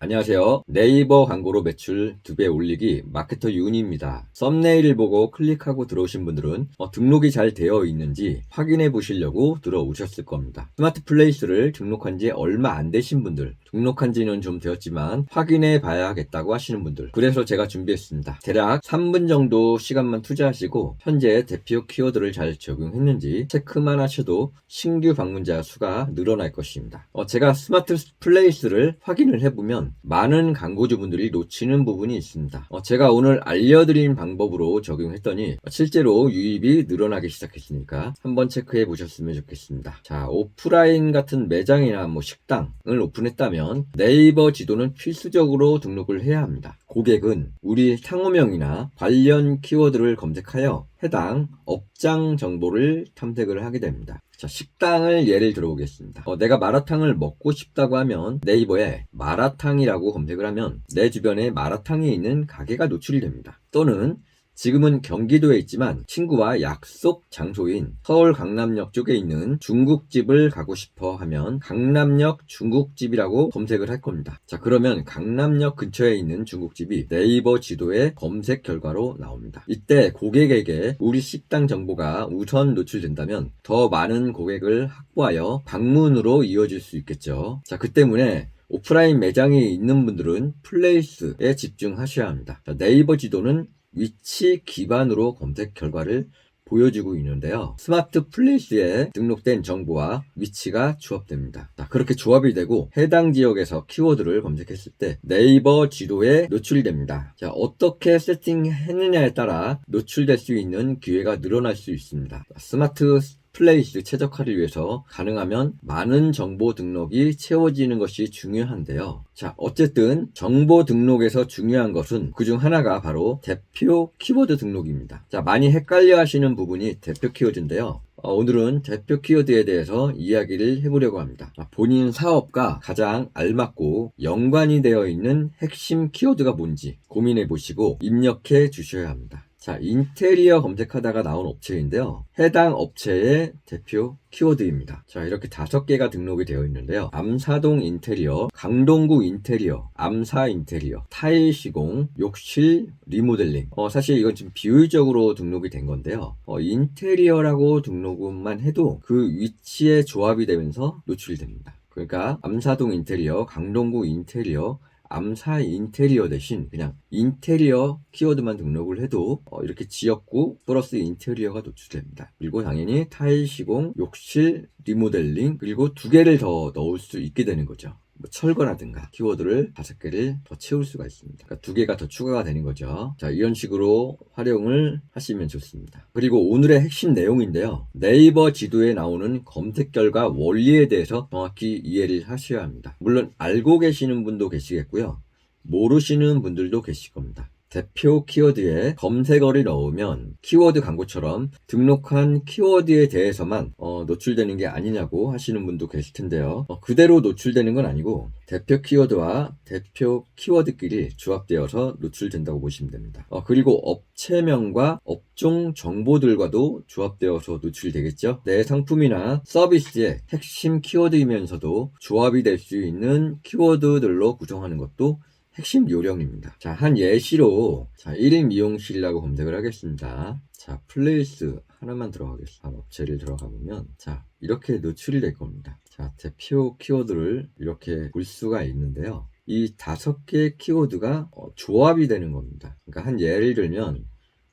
안녕하세요. 네이버 광고로 매출 2배 올리기 마케터 윤입니다. 썸네일을 보고 클릭하고 들어오신 분들은 어, 등록이 잘 되어 있는지 확인해 보시려고 들어오셨을 겁니다. 스마트 플레이스를 등록한 지 얼마 안 되신 분들, 등록한 지는 좀 되었지만 확인해 봐야겠다고 하시는 분들. 그래서 제가 준비했습니다. 대략 3분 정도 시간만 투자하시고 현재 대표 키워드를 잘 적용했는지 체크만 하셔도 신규 방문자 수가 늘어날 것입니다. 어, 제가 스마트 플레이스를 확인을 해보면 많은 광고주분들이 놓치는 부분이 있습니다. 어, 제가 오늘 알려드린 방법으로 적용했더니 실제로 유입이 늘어나기 시작했으니까 한번 체크해 보셨으면 좋겠습니다. 자, 오프라인 같은 매장이나 뭐 식당을 오픈했다면 네이버 지도는 필수적으로 등록을 해야 합니다. 고객은 우리 상호명이나 관련 키워드를 검색하여 해당 업장 정보를 탐색을 하게 됩니다. 자, 식당을 예를 들어보겠습니다. 어, 내가 마라탕을 먹고 싶다고 하면 네이버에 마라탕이라고 검색을 하면 내 주변에 마라탕이 있는 가게가 노출이 됩니다. 또는 지금은 경기도에 있지만 친구와 약속 장소인 서울 강남역 쪽에 있는 중국집을 가고 싶어 하면 강남역 중국집이라고 검색을 할 겁니다. 자, 그러면 강남역 근처에 있는 중국집이 네이버 지도의 검색 결과로 나옵니다. 이때 고객에게 우리 식당 정보가 우선 노출된다면 더 많은 고객을 확보하여 방문으로 이어질 수 있겠죠. 자, 그 때문에 오프라인 매장이 있는 분들은 플레이스에 집중하셔야 합니다. 자, 네이버 지도는 위치 기반으로 검색 결과를 보여주고 있는데요. 스마트 플레이스에 등록된 정보와 위치가 조합됩니다. 자, 그렇게 조합이 되고 해당 지역에서 키워드를 검색했을 때 네이버 지도에 노출이 됩니다. 자, 어떻게 세팅했느냐에 따라 노출될 수 있는 기회가 늘어날 수 있습니다. 스마트 플레이스 최적화를 위해서 가능하면 많은 정보 등록이 채워지는 것이 중요한데요. 자, 어쨌든 정보 등록에서 중요한 것은 그중 하나가 바로 대표 키워드 등록입니다. 자, 많이 헷갈려 하시는 부분이 대표 키워드인데요. 어, 오늘은 대표 키워드에 대해서 이야기를 해보려고 합니다. 아, 본인 사업과 가장 알맞고 연관이 되어 있는 핵심 키워드가 뭔지 고민해 보시고 입력해 주셔야 합니다. 자, 인테리어 검색하다가 나온 업체인데요. 해당 업체의 대표 키워드입니다. 자, 이렇게 다섯 개가 등록이 되어 있는데요. 암사동 인테리어, 강동구 인테리어, 암사 인테리어, 타일 시공, 욕실 리모델링. 어, 사실 이건 지금 비율적으로 등록이 된 건데요. 어, 인테리어라고 등록만 해도 그 위치에 조합이 되면서 노출이 됩니다. 그러니까 암사동 인테리어, 강동구 인테리어, 암사 인테리어 대신 그냥 인테리어 키워드만 등록을 해도 어, 이렇게 지역구 플러스 인테리어가 노출됩니다. 그리고 당연히 타일 시공, 욕실 리모델링 그리고 두 개를 더 넣을 수 있게 되는 거죠. 뭐 철거라든가 키워드를 다섯 개를 더 채울 수가 있습니다. 그러니까 두 개가 더 추가가 되는 거죠. 자, 이런 식으로 활용을 하시면 좋습니다. 그리고 오늘의 핵심 내용인데요. 네이버 지도에 나오는 검색 결과 원리에 대해서 정확히 이해를 하셔야 합니다. 물론 알고 계시는 분도 계시겠고요. 모르시는 분들도 계실 겁니다. 대표 키워드에 검색어를 넣으면 키워드 광고처럼 등록한 키워드에 대해서만 어, 노출되는 게 아니냐고 하시는 분도 계실 텐데요. 어, 그대로 노출되는 건 아니고 대표 키워드와 대표 키워드끼리 조합되어서 노출된다고 보시면 됩니다. 어, 그리고 업체명과 업종 정보들과도 조합되어서 노출되겠죠. 내 상품이나 서비스의 핵심 키워드이면서도 조합이 될 수 있는 키워드들로 구성하는 것도 핵심 요령입니다. 자, 한 예시로, 자, 1인 미용실이라고 검색을 하겠습니다. 자, 플레이스 하나만 들어가겠습니다. 업체를 들어가 보면, 자, 이렇게 노출이 될 겁니다. 자, 대표 키워드를 이렇게 볼 수가 있는데요. 이 다섯 개의 키워드가 어, 조합이 되는 겁니다. 그러니까 한 예를 들면,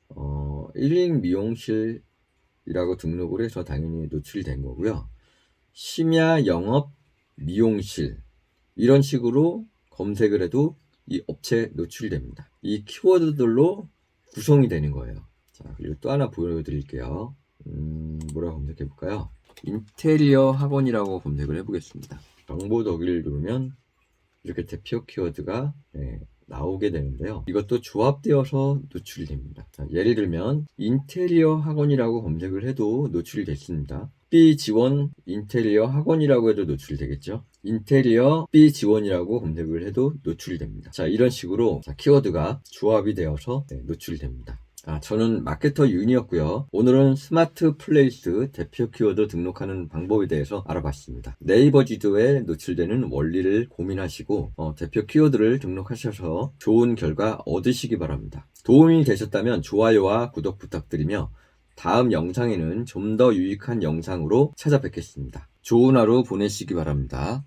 어, 1인 미용실이라고 등록을 해서 당연히 노출이 된 거고요. 심야 영업 미용실. 이런 식으로 검색을 해도 이 업체에 노출이 됩니다. 이 키워드들로 구성이 되는 거예요. 자, 그리고 또 하나 보여드릴게요. 음, 뭐라고 검색해 볼까요? 인테리어 학원이라고 검색을 해보겠습니다. 정보 더기를 누르면 이렇게 대표 키워드가 네, 나오게 되는데요. 이것도 조합되어서 노출이 됩니다. 자, 예를 들면 인테리어 학원이라고 검색을 해도 노출이 됐습니다. B 지원 인테리어 학원이라고 해도 노출이 되겠죠. 인테리어 B 지원이라고 검색을 해도 노출이 됩니다. 자, 이런 식으로 자, 키워드가 조합이 되어서 네, 노출이 됩니다. 아, 저는 마케터 윤이었고요. 오늘은 스마트 플레이스 대표 키워드 등록하는 방법에 대해서 알아봤습니다. 네이버 지도에 노출되는 원리를 고민하시고 어, 대표 키워드를 등록하셔서 좋은 결과 얻으시기 바랍니다. 도움이 되셨다면 좋아요와 구독 부탁드리며 다음 영상에는 좀 더 유익한 영상으로 찾아뵙겠습니다. 좋은 하루 보내시기 바랍니다.